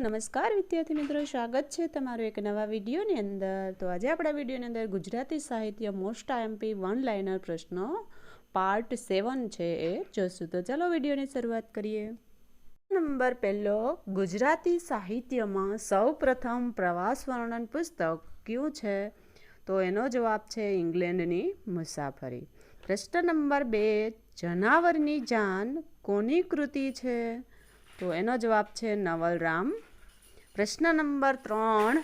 નમસ્કાર વિદ્યાર્થી મિત્રો, સ્વાગત છે તમારું એક નવા વિડીયોની અંદર. તો આજે આપણા વિડીયોની અંદર ગુજરાતી સાહિત્ય મોસ્ટ આઈએમપી વન લાઇનર પ્રશ્નો પાર્ટ સેવન છે એ જોશું. તો ચાલો વિડીયોની શરૂઆત કરીએ. નંબર પહેલો, ગુજરાતી સાહિત્યમાં સૌ પ્રથમ પ્રવાસ વર્ણન પુસ્તક કયું છે? તો એનો જવાબ છે ઇંગ્લેન્ડની મુસાફરી. પ્રશ્ન નંબર બે, જનાવરની જાન કોની કૃતિ છે? તો એનો જવાબ છે નવલરામ પ્રશ્ન નંબર ત્રણ,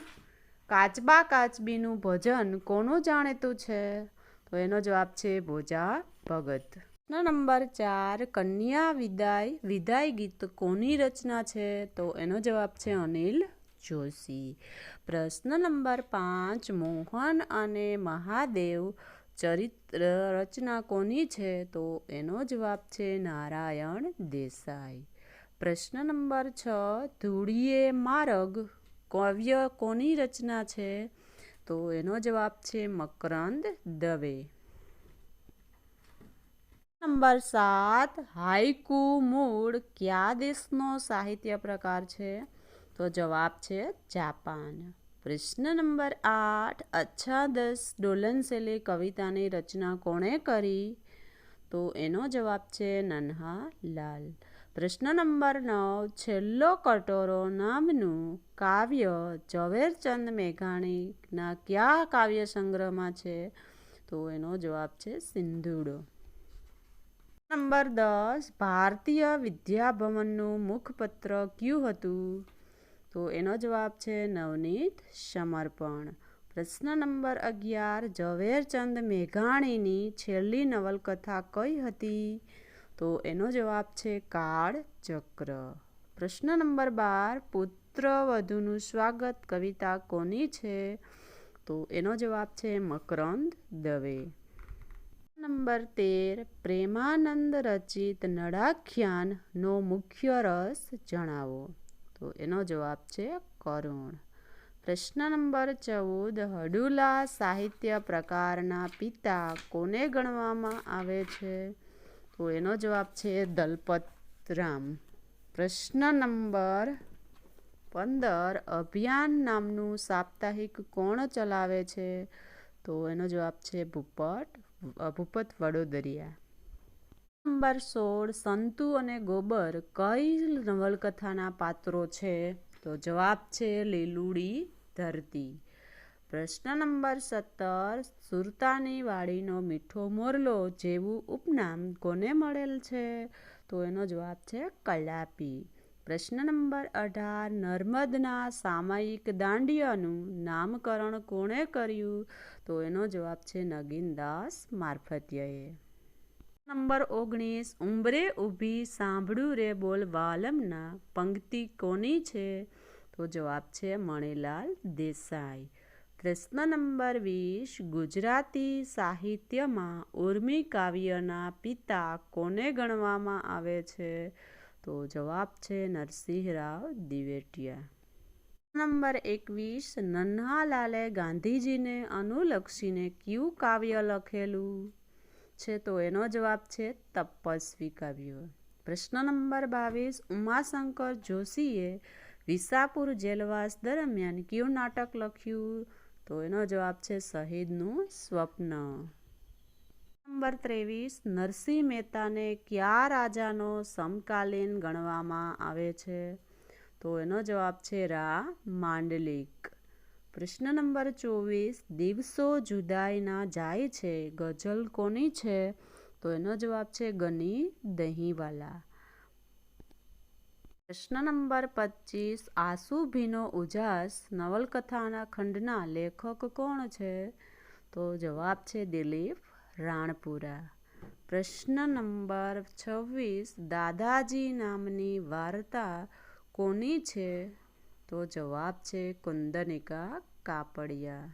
કાચબા કાચબીનું ભજન કોનું જાણીતું છે? તો એનો જવાબ છે ભોજા ભગત. પ્રશ્ન નંબર ચાર, કન્યા વિદાય વિદાય ગીત કોની રચના છે? તો એનો જવાબ છે અનિલ જોશી. પ્રશ્ન નંબર પાંચ, મોહન અને મહાદેવ ચરિત્ર રચના કોની છે? તો એનો જવાબ છે નારાયણ દેસાઈ. પ્રશ્ન નંબર છ, ધૂળીએ મારગ કાવ્ય કોની રચના છે? તો એનો જવાબ છે મકરંદ દવે. નંબર સાત હાઈકુ મૂળ કયા દેશનો સાહિત્ય પ્રકાર છે? તો જવાબ છે જાપાન. પ્રશ્ન નંબર આઠ અચ્છા દસ ડોલનસેલે કવિતાની રચના કોણે કરી? તો એનો જવાબ છે નન્હા લાલ પ્રશ્ન નંબર નવ, છેલ્લો કટોરો નામનું કાવ્ય ઝવેરચંદ મેઘાણીના કયા કાવ્ય સંગ્રહમાં છે? તો એનો જવાબ છે સિંધુડો. નંબર દસ, ભારતીય વિદ્યાભવનનું મુખપત્ર કયું હતું? તો એનો જવાબ છે નવનીત સમર્પણ. પ્રશ્ન નંબર અગિયાર, ઝવેરચંદ મેઘાણીની છેલ્લી નવલકથા કઈ હતી? તો એનો જવાબ છે કાળ ચક્ર પ્રશ્ન નંબર બાર પુત્ર વધુનું સ્વાગત કવિતા કોની છે? તો એનો જવાબ છે મકરંદ દવે. નંબર તેર, પ્રેમાનંદ રચિત નડાખ્યાનનો મુખ્ય રસ જણાવો. તો એનો જવાબ છે કરુણ. પ્રશ્ન નંબર ચૌદ, હડુલા સાહિત્ય પ્રકારના પિતા કોને ગણવામાં આવે છે? તો એનો જવાબ છે દલપતરામ. પ્રશ્ન નંબર પંદર, અભિયાન નામનું સાપ્તાહિક કોણ ચલાવે છે? તો એનો જવાબ છે ભૂપટ ભૂપત વડોદરિયા. નંબર સોળ, સંતુ અને ગોબર કઈ નવલકથાના પાત્રો છે? તો જવાબ છે લીલુડી ધરતી. પ્રશ્ન નંબર સત્તર, સુરતાની વાડીનો મીઠો મોરલો જેવું ઉપનામ કોને મળેલ છે? તો એનો જવાબ છે કલાપી. પ્રશ્ન નંબર અઢાર, નર્મદના સામયિક દાંડિયાનું નામકરણ કોણે કર્યું? તો એનો જવાબ છે નગીનદાસ મારફતિયાએ. નંબર ઓગણીસ, ઉંબરે ઊભી સાંભળું રે બોલ વાલમના, પંક્તિ કોની છે? તો જવાબ છે મણિલાલ દેસાઈ. પ્રશ્ન નંબર વીસ, ગુજરાતી સાહિત્યમાં ઉર્મી કાવ્યના પિતા કોને ગણવામાં આવે છે? તો જવાબ છે નરસિંહરાવ દિવેટિયા. નંબર એકવીસ, નન્હાલાલે ગાંધીજીને અનુલક્ષીને કયું કાવ્ય લખેલું? છે તો એનો જવાબ છે તપસ્વી કાવ્ય. પ્રશ્ન નંબર બાવીસ, ઉમાશંકર જોશીએ વિસાપુર જેલવાસ દરમિયાન કયું નાટક લખ્યું? તો એનો જવાબ છે શહીદનું સ્વપ્ન. નંબર ત્રેવીસ, નરસિંહ મહેતાને કયા રાજાનો સમકાલીન ગણવામાં આવે છે? તો એનો જવાબ છે રા માંડલિક. પ્રશ્ન નંબર ચોવીસ, દિવસો જુદાઈના જાય છે, ગઝલ કોની છે? તો એનો જવાબ છે ગની દહીંવાલા. પ્રશ્ન નંબર પચીસ આસુ ભીનો ઉજાસ નવલકથાના ખંડના લેખક કોણ છે? તો જવાબ છે દિલીપ રાણપુરા. પ્રશ્ન નંબર છવ્વીસ, દાદાજી નામની વાર્તા કોની છે? તો જવાબ છે કુંદનિકા કાપડિયા.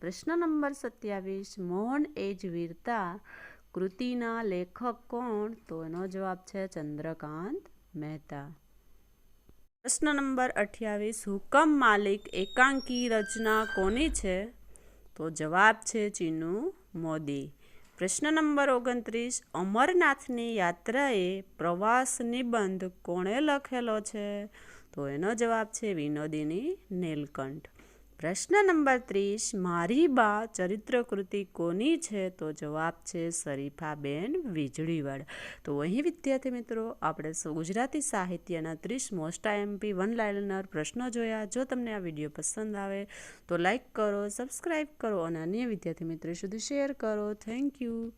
પ્રશ્ન નંબર સત્યાવીસ, મોહન એજ વીરતા કૃતિના લેખક કોણ? તો એનો જવાબ છે ચંદ્રકાંત મહેતા. પ્રશ્ન નંબર અઠ્યાવીસ, હુકમ માલિક એકાંકી રચના કોની છે? તો જવાબ છે ચીનુ મોદી. પ્રશ્ન નંબર ઓગણત્રીસ, અમરનાથની યાત્રાએ પ્રવાસ નિબંધ કોણે લખેલો છે? તો એનો જવાબ છે વિનોદિની નીલકંઠ. પ્રશ્ન નંબર ત્રીસ, મારી બા ચરિત્રકૃતિ કોની છે? તો જવાબ છે શરીફાબેન વીજળીવાડ તો અહીં વિદ્યાર્થી મિત્રો, આપણે ગુજરાતી સાહિત્યના ત્રીસ મોસ્ટ આઈએમપી વન લાઇનર પ્રશ્નો જોયા. જો તમને આ વીડિયો પસંદ આવે, તો લાઇક કરો સબસ્ક્રાઈબ કરો અને અન્ય વિદ્યાર્થી મિત્રો સુધી શેર કરો. Thank you.